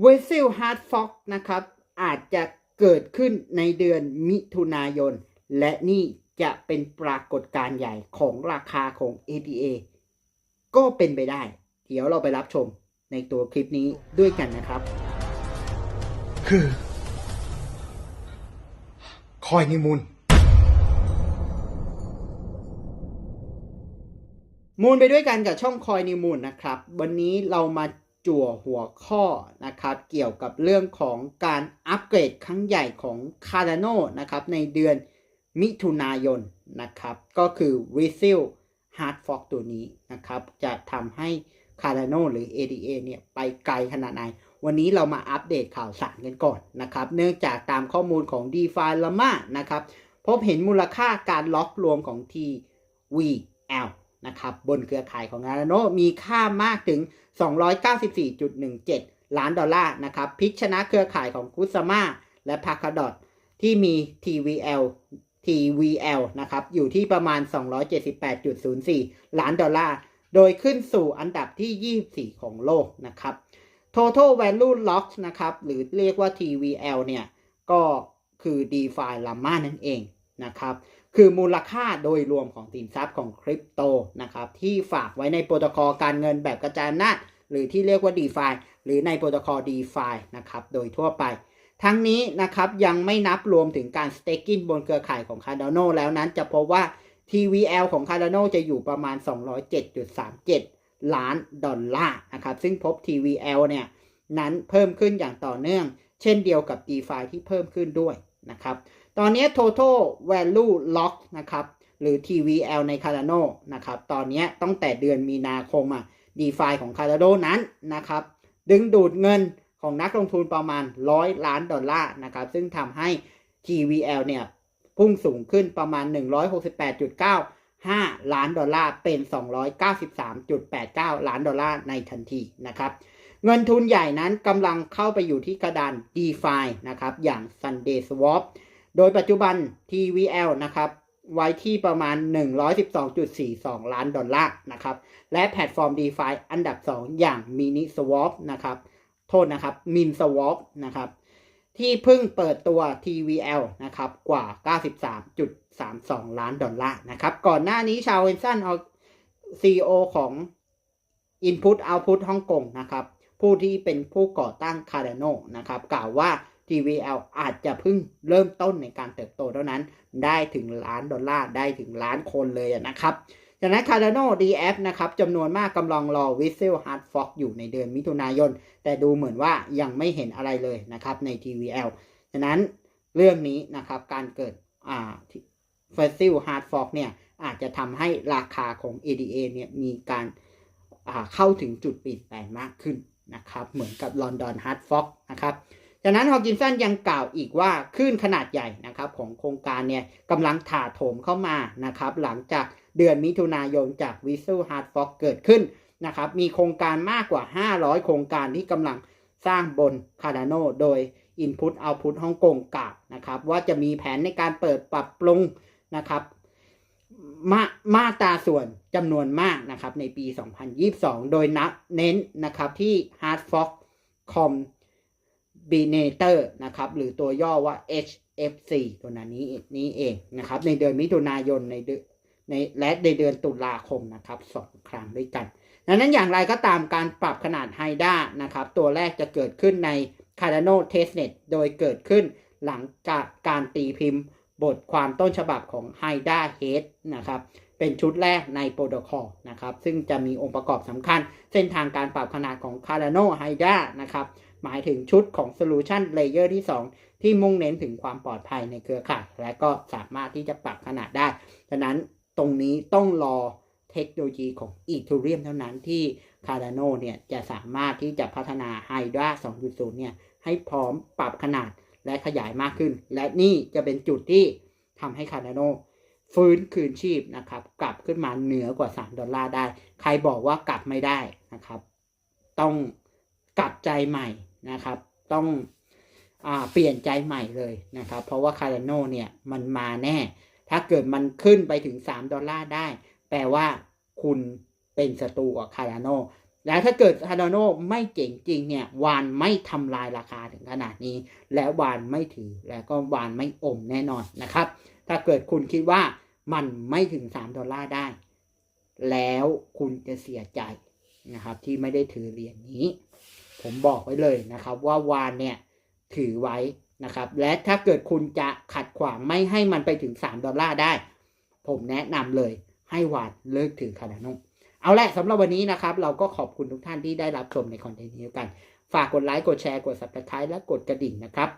เวซิลฮาร์ดฟ็อกนะครับ อาจจะเกิดขึ้นในเดือนมิถุนายน และนี่จะเป็นปรากฏการณ์ใหญ่ของราคาของ ADA ก็เป็นไปได้ เดี๋ยวเราไปรับชมในตัวคลิปนี้ด้วยกันนะครับ คือ คอยนิมูลมูลไปด้วยกันกับช่องคอยนิวมูลนะครับ วันนี้เรามา จั่วหัวข้อนะครับเกี่ยวกับเรื่องของการอัปเกรดครั้งใหญ่ของ Cardano นะครับในเดือนมิถุนายนนะครับก็คือ w i s i l Hard Fork ตัวนี้นะครับจะทำให้ Cardano หรือ ADA เนี่ยไปไกลขนาดไหน วันนี้เรามาอัปเดตข่าวสารกันก่อนนะครับเนื่องจากตามข้อมูลของ DeFi Llama นะครับพบเห็นมูลค่าการล็อกรวมของ TVL นะครับบนเครือข่ายของ Cardano มีค่ามากถึง 294.17 ล้านดอลลาร์นะครับพิกชนะเครือข่ายของ k u s a m a และ p a k a d o t ที่มี TVL TVL นะครับอยู่ที่ประมาณ 278.04 ล้านดอลลาร์ โดยขึ้นสู่อันดับที่ 24 ของโลกนะครับ Total Value Locked นะครับหรือเรียกว่า TVL เนี่ยก็คือ DeFi Llama นั่นเอง นะครับคือมูลค่าโดยรวมของสินทรัพย์ของคริปโตนะครับที่ฝากไว้ในโปรโตคอลการเงินแบบกระจายอำนาจหรือที่เรียกว่า DeFi หรือในโปรโตคอล DeFi นะครับโดยทั่วไป ทั้งนี้นะครับยังไม่นับรวมถึงการ staking บนเครือข่ายของ Cardano แล้วนั้นจะพบว่า TVL ของ Cardano จะอยู่ประมาณ 207.37 ล้านดอลลาร์นะครับซึ่งพบ TVL เนี่ยนั้นเพิ่มขึ้นอย่างต่อเนื่อง เช่นเดียวกับ DeFi ที่เพิ่มขึ้นด้วย นะครับ ตอนนี้ total value lock นะครับ หรือ TVL ใน Cardano นะครับ ตอนนี้ตั้งแต่เดือนมีนาคมอะ DeFi ของ Cardano นั้นนะครับ ดึงดูดเงินของนักลงทุนประมาณ 100 ล้านดอลลาร์นะครับ ซึ่งทำให้ TVL เนี่ย พุ่งสูงขึ้นประมาณ 168.95 ล้านดอลลาร์ เป็น 293.89 ล้านดอลลาร์ในทันทีนะครับ เงินทุนใหญ่นั้นกำลังเข้าไปอยู่ที่กระดาน DeFi นะครับ อย่าง Sunday Swap โดยปัจจุบัน TVL นะครับ ไว้ที่ประมาณ 112.42 ล้านดอลลาร์นะครับ และแพลตฟอร์ม DeFi อันดับ 2 อย่าง Mini Swap นะครับ โทษนะครับ Min Swap นะครับ ที่เพิ่งเปิดตัว TVL นะครับ กว่า 93.32 ล้านดอลลาร์นะครับ ก่อนหน้านี้ชาวเวนซันเอา CEO ของ Input Output ฮ่องกงนะครับ ผู้ที่เป็นผู้ก่อตั้ง Cardano นะครับกล่าวว่า TVL อาจจะเพิ่งเริ่มต้นในการเติบโตเท่านั้น ได้ถึงล้านดอลลาร์ได้ถึงล้านคนเลยนะครับจากนั้น Cardano DF นะครับจำนวนมากกำลังรอ Whistle Hard Fork อยู่ในเดือนมิถุนายน แต่ดูเหมือนว่ายังไม่เห็นอะไรเลยนะครับใน TVL ฉะนั้นเรื่องนี้นะครับการเกิดอ่า Whistle Hard Fork เนี่ยอาจจะทำให้ราคาของ ADA เนี่ยมีการเข้าถึงจุดเปลี่ยนแปลงมากขึ้น นะครับเหมือนกับ London Hard Fork นะครับจากนั้นฮอกินสันยังกล่าวอีกว่าคลื่นขนาดใหญ่นะครับของโครงการเนี่ยกำลังถาโถมเข้ามานะครับหลังจากเดือนมิถุนายนจาก v i s u Hard Fork เกิดขึ้นนะครับมีโครงการมากกว่า 500 โครงการที่กำลังสร้างบน Cardano โดย Input Output ฮ่องกงกล่าวนะครับว่าจะมีแผนในการเปิดปรับปรุงนะครับ มามาตราส่วนจำนวนมากนะครับ ในปี 2022 โดยนับเน้นนะครับที่ Hard Fork Com b i n a t o r นะครับ หรือตัวย่อว่า HFC ตัวนั้นนี้นี้เองนะครับ ในเดือนมิถุนายนในเดือนในและในเดือนตุลาคมนะครับสองครั้งด้วยกันดังนั้นอย่างไรก็ตามการปรับขนาดไฮด้านะครับ ตัวแรกจะเกิดขึ้นใน Cardano Testnet โดยเกิดขึ้นหลังจากการตีพิมพ์ บทความต้นฉบับของ h y d a Head นะครับ เป็นชุดแรกในโปรโตคอลนะครับ ซึ่งจะมีองค์ประกอบสำคัญ เส้นทางการปรับขนาดของ Cardano h y d a นะครับ หมายถึงชุดของ Solution Layer ที่ 2 ที่มุ่งเน้นถึงความปลอดภัยในเครือข่าย และก็สามารถที่จะปรับขนาดได้ ฉะนั้นตรงนี้ต้องรอเทคโนโลยีของ Ethereum เท่านั้นที่ Cardano เนี่ยจะสามารถที่จะพัฒนา h y d a 2.0 เนี่ยให้พร้อมปรับขนาด และขยายมากขึ้น และนี่จะเป็นจุดที่ทำให้ Cardano ฟื้นคืนชีพนะครับ กลับขึ้นมาเหนือกว่า 3 ดอลลาร์ได้ ใครบอกว่ากลับไม่ได้นะครับ ต้องกลับใจใหม่นะครับ ต้องอเปลี่ยนใจใหม่เลยนะครับ เพราะว่า Cardano เนี่ยมันมาแน่ ถ้าเกิดมันขึ้นไปถึง 3 ดอลลาร์ได้ แปลว่าคุณเป็นศัตรูกับ Cardano แล้วถ้าเกิดคาร์ดาโนไม่เจ๋งจริงเนี่ยวานไม่ทำลายราคาถึงขนาดนี้ และวานไม่ถือแล้วก็วานไม่อมแน่นอนนะครับ ถ้าเกิดคุณคิดว่ามันไม่ถึง 3 ดอลลาร์ได้ แล้วคุณจะเสียใจนะครับที่ไม่ได้ถือเหรียญนี้ ผมบอกไว้เลยนะครับว่าวานเนี่ยถือไว้นะครับ และถ้าเกิดคุณจะขัดขวางไม่ให้มันไปถึง 3 ดอลลาร์ได้ ผมแนะนำเลยให้วานเลิกถือคาร์ดาโน เอาละสำหรับวันนี้นะครับ เราก็ขอบคุณทุกท่านที่ได้รับชมในคอนเทนต์นี้กัน ฝากกดไลค์กดแชร์กด subscribe และกดกระดิ่งนะครับ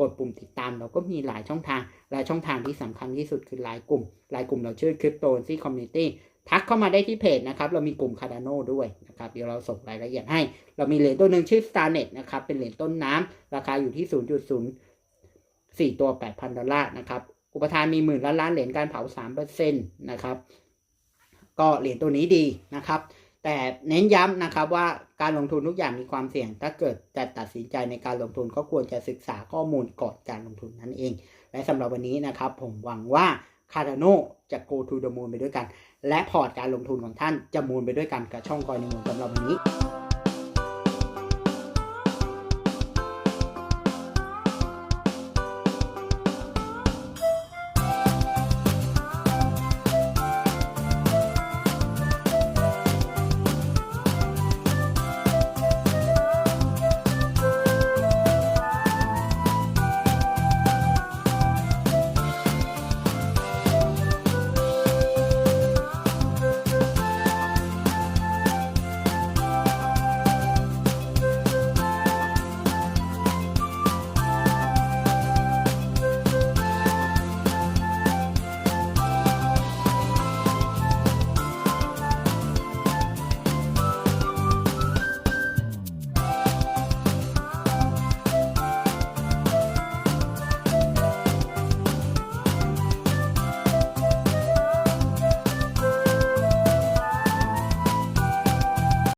กดปุ่มติดตามเราก็มีหลายช่องทางและช่องทางที่สำคัญที่สุดคือไลน์กลุ่มไลน์กลุ่มเราชื่อ Crypto c y Community ทักเข้ามาได้ที่เพจนะครับ เรามีกลุ่ม Cardano ด้วยนะครับ เดี๋ยวเราส่งรายละเอียดให้ เรามีเหรียญตัวหนึ่งชื่อ Starnet นะครับ เป็นเหรียญต้นน้ำราคาอยู่ที่ 0.04 ตัว 8,000 ดอลลาร์นะครับ อุปทานมีหมื่นล้านล้านเหรียญการเผา 3%นะครับ ก็เหรียญตัวนี้ดีนะครับ แต่เน้นย้ำนะครับว่าการลงทุนทุกอย่างมีความเสี่ยง ถ้าเกิดจะตัดสินใจในการลงทุนก็ควรจะศึกษาข้อมูลก่อนการลงทุนนั่นเอง และสำหรับวันนี้นะครับ ผมหวังว่าคาร์โนจะ go to the moon ไปด้วยกัน และพอร์ตการลงทุนของท่านจะมูนไปด้วยกันกับช่องคอยในมูลสำหรับวันนี้